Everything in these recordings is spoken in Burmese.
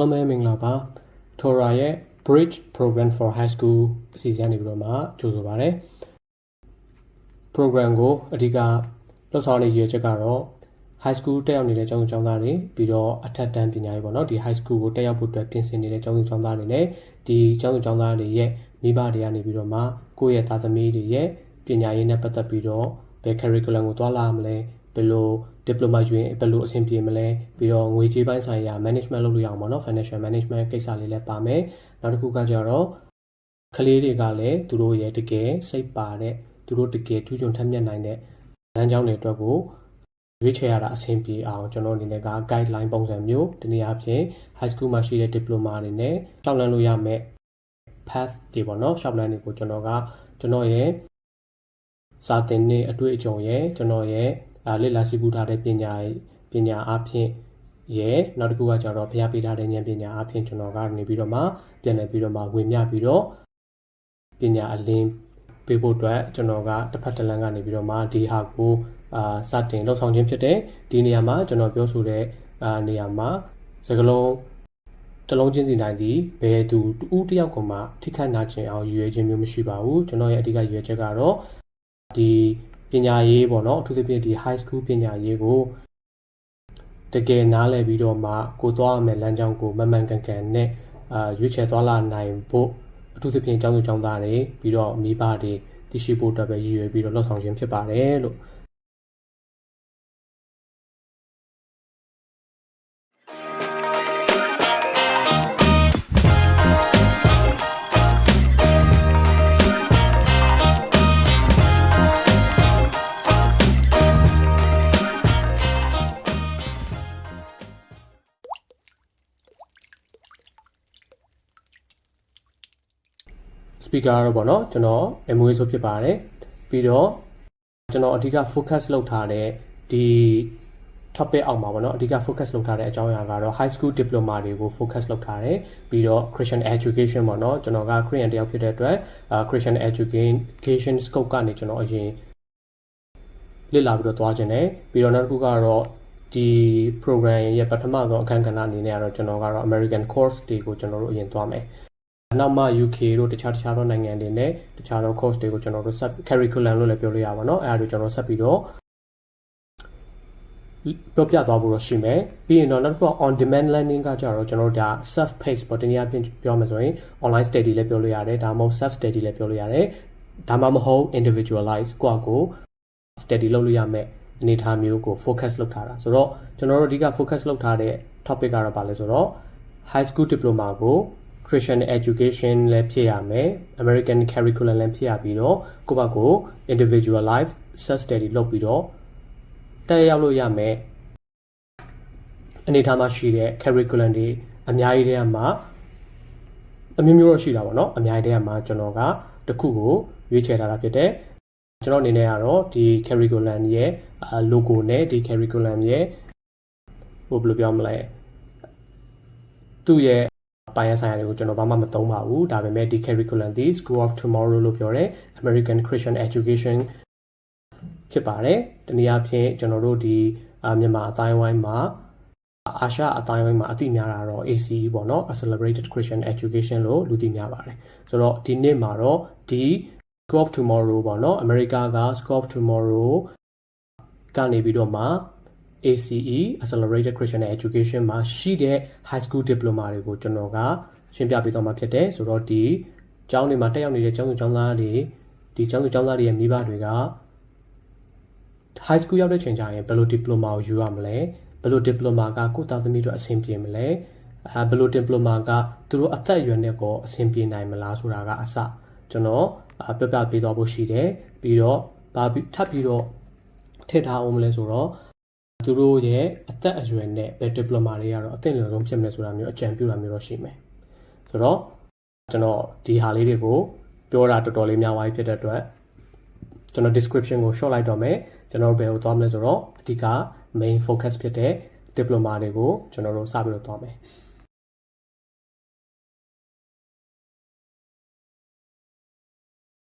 အားလုံးပဲမင်္ဂလာပါ Tora ရဲ့ Bridge Program for High School အစီအစဉ်နေပြီးတော့မှကြိုဆိုပါရစေ program ကိုအဓိကလှုပ်ဆောင်နေရတဲ့ချက်ကတော့ high school တက်ရောက်နေတဲ့ကျောင်းသူကျောင်းသားတွေပြီးတော့အထက်တန်းပညာရေးပေါ့နော်ဒီ high school ကိုတက်ရောက်ဖို့အတွက်ပြင်ဆင်နေတဲ့ကျောင်းသူကျောင်းသားတွေနဲ့ဒီကျောင်းသူကျောင်းသားတွေရဲ့မိဘတွေကနေပြီးတော့မှကိုယ့်ရဲ့သားသမီးတွေရဲ့ပညာရေးနဲ့ပတ်သက်ပြီးတော့ဘယ် curriculum ကိုသွားလာမလဲ ဘယ်လို diploma ယူရင်ဘယ်လိုအဆင်ပြေမလဲပြီးတော့ငွေကြေးပိုင်းဆိုင်ရာ management လုပ်လို့ရအောင်ပေါ့နော် financial management ကိစ္စလေးလည်းပါမယ်နောက်တစ်ခုကကြတော့ကလေးတွေကလည်းသူတို့ရဲ့တကယ်စိတ်ပါတဲ့သူတို့တကယ်ထူးချွန်ထက်မြက်နိုင်တဲ့လမ်းကြောင်းတွေအတွက်ကိုရွေးချယ်ရတာအဆင်ပြေအောင်ကျွန်တော်အနေနဲ့က guideline ပုံစံမျိုးဒီနေ့အဖြစ် high school မှာရှိတဲ့ diploma တွေနဲ့ရှောက်လန်းလို့ရမယ် path တွေပေါ့နော်ရှောက်လန်းတွေကိုကျွန်တော်ကကျွန်တော်ရဲ့စာသင်နှစ်အတွေ့အကြုံရဲ့ကျွန်တော်ရဲ့အာ လက်လာစီပူထားတဲ့ပညာပညာအဖြစ်ရဲ့နောက်တစ်ခုကကျတော့ဖျားပေးထားတဲ့ဉာဏ်ပညာအဖြစ်ကျွန်တော်ကနေပြီးတော့မှပြန်လည်ပြီးတော့မှဝင်မြပြီးတော့ပညာအလင်းပေးဖို့အတွက်ကျွန်တော်ကတစ်ဖက်တစ်လမ်းကနေပြီးတော့မှဒီဟာကိုအာစတင်လှုပ်ဆောင်ခြင်းဖြစ်တဲ့ဒီနေရာမှာကျွန်တော်ပြောဆိုတဲ့အာနေရာမှာစကလုံးတစ်လုံးချင်းစီတိုင်းဒီဘယ်သူတူဦးတစ်ယောက်ကမှထိခိုက်နာကျင်အောင်ရည်ရွယ်ခြင်းမျိုးမရှိပါဘူးကျွန်တော်ရဲ့အဓိကရည်ရွယ်ချက်ကတော့ဒီပ ညာရေးပေါ့နော်အထူးသဖြင့်ဒီ high school ပညာရေးကိုတကယ်နားလည်ပြီးတော့မှကိုသွားရမယ်လမ်းကြောင်းကိုမမှန်ကန်ကန်နဲ့အာရွေးချယ်သွားလာနိုင်ဖို့အထူးသဖြင့်ကျောင်းသူကျောင်းသားတွေပြီးတော့မိဘတွေတရှိဖို့အတွက်ပဲရည်ရွယ်ပြီးတော့လှုပ်ဆောင်ခြင်းဖြစ်ပါတယ်လို့ speaker တော့ပေါ့နော်ကျွန်တော် MOA ဆိုဖြစ်ပါတယ်ပြီးတော့ကျွန်တော်အဓိက focus လုပ်ထားတဲ့ဒီ topic အောက်မှာပေါ့နော်အဓိက focus လုပ်ထားတဲ့အကြောင်းအရာကတော့ high school diploma တွေကို focus လုပ်ထားတယ်ပြီးတော့ Christian education ပေါ့နော်ကျွန်တော်က Korean တယောက်ဖြစ်တဲ့အတွက်အာ Christian education scope ကနေကျွန်တော်အရင်လေ့လာပြီးတော့သွားခြင်းတယ်ပြီးတော့နောက်တစ်ခုကတော့ဒီ program ရဲ့ပထမဆုံးအခန်းကဏ္ဍအနေနဲ့ကတော့ကျွန်တော်ကတော့ American course တွေကိုကျွန်တော်တို့အရင်သွားမယ် နောက်မှ UK တို့တခြားတခြားသောနိုင်ငံတွေနဲ့တခြားသော course တွေကိုကျွန်တော်တို့ဆက် curriculum လို့လည်းပြောလို့ရပါတော့အဲဒါတွေကျွန်တော်ဆက်ပြီးတော့ပြောပြသွားဖို့တော့ရှိမယ်ပြီးရင်တော့နောက်တစ်ခုက on demand learning ကကြတော့ကျွန်တော်တို့ဒါ self paced ပေါ့တနည်းအားဖြင့်ပြောမယ်ဆိုရင် online study လည်းပြောလို့ရတယ်ဒါမှမဟုတ် self study လည်းပြောလို့ရတယ်ဒါမှမဟုတ် individualize ကိုယ့်အကို study လုပ်လို့ရမယ်အနေအထားမျိုးကို focus လုပ်ထားတာဆိုတော့ကျွန်တော်တို့အဓိက focus လုပ်ထားတဲ့ topic ကတော့ဘာလဲဆိုတော့ high school diploma ကို Christian education လည်းဖြစ်ရမယ် American curriculum လည်းဖြစ်ရပြီးတော့ကိုယ့်ဘက်ကို individualize self study လုပ်ပြီးတော့တက်ရောက်လို့ရမယ်အနေထားမှာရှိတဲ့ curriculum တွေအများကြီးတည်းမှာအမျိုးမျိုးတော့ရှိတာပေါ့နော်အများကြီးတည်းမှာကျွန်တော်ကတစ်ခုကိုရွေးချယ်ထားတာဖြစ်တဲ့ကျွန်တော်အနေနဲ့ကတော့ဒီ curriculum ရဲ့ logo နဲ့ဒီ curriculum ရဲ့ဟိုဘယ်လိုပြောမလဲသူ့ရဲ့ ပိုင်းရဆိုင်ရာတွေကိုကျွန်တော်ဘာမှမသုံးပါဘူးဒါပေမဲ့ဒီ curriculum ဒီ School of Tomorrow လို့ပြောတဲ့ American Christian Education ဖြစ်ပါတယ်တနည်းအားဖြင့်ကျွန်တော်တို့ဒီမြန်မာအတိုင်းဝိုင်းမှာအာရှအတိုင်းဝိုင်းမှာအသိများတာတော့ ACE ပေါ့နော် Accelerated Christian Education လို့လူသိများပါတယ်ဆိုတော့ဒီနေ့မှာတော့ဒီ School of Tomorrow ပေါ့နော် America က School of Tomorrow ကနေပြီးတော့မှ ACE Accelerated Christian Education မှာရှိတဲ့ High School Diploma တွေကိုကျွန်တော်ကရှင်းပြပေးသွားမှာဖြစ်တယ်ဆိုတော့ဒီကျောင်းတွေမှာတက်ရောက်နေတဲ့ကျောင်းသူကျောင်းသားတွေဒီကျောင်းသူကျောင်းသားတွေရဲ့မိဘတွေက high school ရောက်တဲ့ချိန်ကျရင်ဘယ်လို diploma ကိုယူရမလဲဘယ်လို diploma ကကိုယ့်သားသမီးတို့အဆင်ပြေမလဲအဲဘယ်လို diploma ကသူတို့အသက်အရွယ်နဲ့ကိုအဆင်ပြေနိုင်မလားဆိုတာကအစကျွန်တော်ပြပြပေးသွားဖို့ရှိတယ်ပြီးတော့ဘာထပ်ပြီးတော့ထည့်ထားအောင်မလဲဆိုတော့ သူတို့ရဲ့အသက်အရွယ်နဲ့ဘယ် diploma တွေကတော့အသင့်လျော်ဆုံးဖြစ်မလဲဆိုတာမျိုးအကြံပြုတာမျိုးတော့ရှိမယ်ဆိုတော့ကျွန်တော်ဒီဟာလေးတွေကိုပြောတာတော်တော်လေးများသွားပြီဖြစ်တဲ့အတွက်ကျွန်တော် description ကို short လိုက်တော့မယ်ကျွန်တော်တို့ဘယ်ကိုသွားမလဲဆိုတော့အဓိက main focus ဖြစ်တဲ့ diploma တွေကိုကျွန်တော်တို့စပြီးတော့သွားမယ်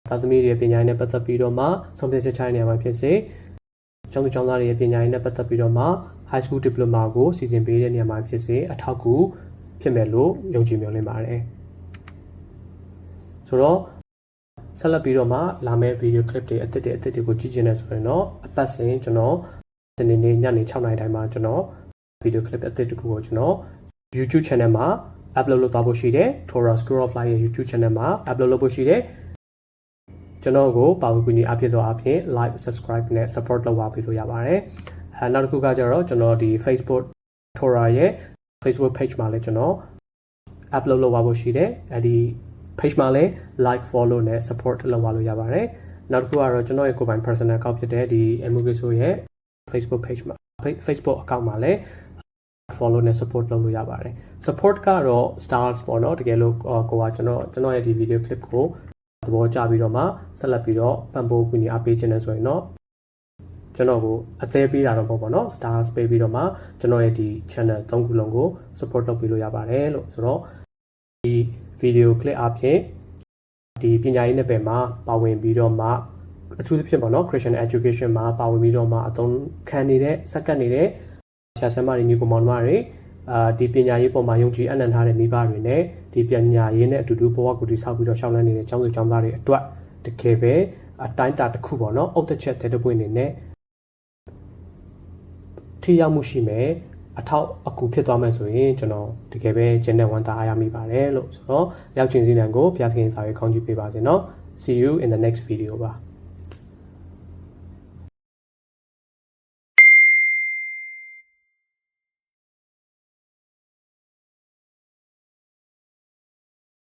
သားသမီးတွေပညာရေးနဲ့ပတ်သက်ပြီးတော့မှဆုံးဖြတ်ချက်ချတဲ့နေရာမှာဖြစ်စေ ကျောင်းသူကျောင်းသားတွေရဲ့ပညာရေးနဲ့ပတ်သက်ပြီးတော့မှ high school diploma ကိုစီစဉ်ပေးတဲ့နေရာမှာဖြစ်စေအထောက်အကူဖြစ်မယ်လို့ယုံကြည်မျှော်လင့်ပါတယ်ဆိုတော့ဆက်လက်ပြီးတော့မှလာမယ့် video clip တွေအသစ်တွေအသစ်တွေကိုကြည့်ချင်တယ်ဆိုရင်တော့အပတ်စဉ်ကျွန်တော်ဒီနေ့နေ့ညနေ6နာရီတိုင်းမှာကျွန်တော် video clip အသစ်တစ်ခုကိုကျွန်တော် YouTube channel မှာ upload လုပ်သွားဖို့ရှိတယ် Tora School of Life ရဲ့ YouTube channel မှာ upload လုပ်ဖို့ရှိတယ် ကျွန်တော်ကိုပါဝင်ကူညီအားဖြစ်သောအဖြစ် like subscribe နဲ့ support လုပ်ပါပေးလို့ရပါတယ်အဲနောက်တစ်ခုကကျတော့ကျွန်တော်ဒီ Facebook Tora ရဲ့ Facebook page မှာလည်းကျွန်တော် upload လုပ်ပါဖို့ရှိတယ်အဲဒီ page မှာလည်း like follow နဲ့ support လုပ်ပါလို့ရပါတယ်နောက်တစ်ခုကတော့ကျွန်တော်ရဲ့ကိုယ်ပိုင် personal account ဖြစ်တဲ့ဒီ Emugiso ရဲ့ Facebook page မှာ Facebook account မှာလည်း follow နဲ့ support လုပ်လို့ရပါတယ် support ကတော့ stars ပေါ့နော်တကယ်လို့ကိုကကျွန်တော်ကျွန်တော်ရဲ့ဒီ video clip ကို သဘောကျပြီးတော့မှဆက်လက်ပြီးတော့ပံ့ပိုးကူညီအားပေးခြင်းနဲ့ဆိုရင်တော့ကျွန်တော်ကိုအသေးပေးတာတော့ပေါ့ပေါ့နော် stars ပေးပြီးတော့မှကျွန်တော်ရဲ့ဒီ channel ၃ခုလုံးကို support လုပ်ပေးလို့ရပါတယ်လို့ဆိုတော့ဒီ video clip အပြင်ဒီပညာရေးနယ်ပယ်မှာပါဝင်ပြီးတော့မှအထူးသဖြင့်ပေါ့နော် Christian education မှာပါဝင်ပြီးတော့မှအသုံးခံနေတဲ့စက္ကန့်နေတဲ့ဆရာဆရာမတွေညီကိုမောင်နှမတွေ အာဒီပညာရေးပေါ်မှာယုံကြည်အနံ့ထားတဲ့မိဘတွေနဲ့ဒီပညာရေးနဲ့အတူတူဘဝကိုတည်ဆောက်ပြီးတော့ရှောင်းလန်းနေတဲ့ကျောင်းသူကျောင်းသားတွေအတွက်တကယ်ပဲအတိုင်းတာတစ်ခုပေါ့နော်အုတ်တစ်ချက်တဲ့တစ်ပွင့်နေနဲ့ထိရောက်မှုရှိမယ်အထောက်အကူဖြစ်သွားမယ်ဆိုရင်ကျွန်တော်တကယ်ပဲကျင်းတဲ့ဝန်တာအားရမိပါတယ်လို့ဆိုတော့ရောက်ချင်းစီနံကိုဘုရားသခင်သာရေးခေါင်းကြည့်ပေးပါစေနော် see you in the next video ပါ